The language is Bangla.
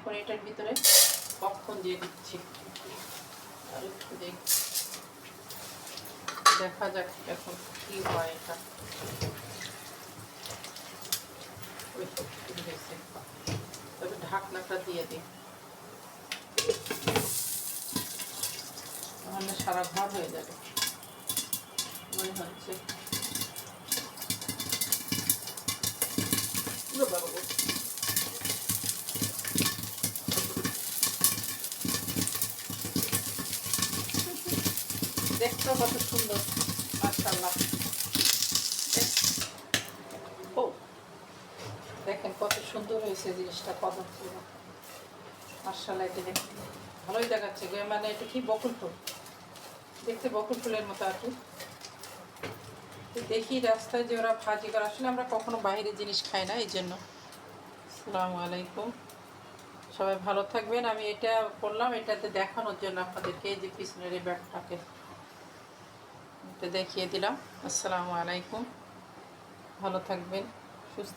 এখন এটার ভিতরে পপকর্ন দিয়ে দিচ্ছি। আর একটু দেখ যাক এখন কি হয় এটা। তবে ঢাকনাটা দিয়ে দিই তাহলে সারা ঘর হয়ে যাবে। মনে হচ্ছে। বাবা। দেখতেও কত সুন্দর। মাশাআল্লাহ। ও, দেখেন কত সুন্দর হয়েছে জিনিসটা কদম ফুল মাশাআল্লাহ, এটা দেখতে ভালোই দেখাচ্ছে মানে এটা কি বকুল ফুল? দেখতে বকুল ফুলের মতো আর কি। দেখি রাস্তায় যে ওরা ভাজি করে, আসলে আমরা কখনো বাইরের জিনিস খাই না এই জন্য আসসালামু আলাইকুম। সবাই ভালো থাকবেন। আমি এটা করলাম, এটাতে দেখানোর জন্য আপনাদেরকে এই যে পিছনের এই ব্যাগটাকে। দেখিয়ে দিলাম। আসসালামু আলাইকুম। ভালো থাকবেন সুস্থ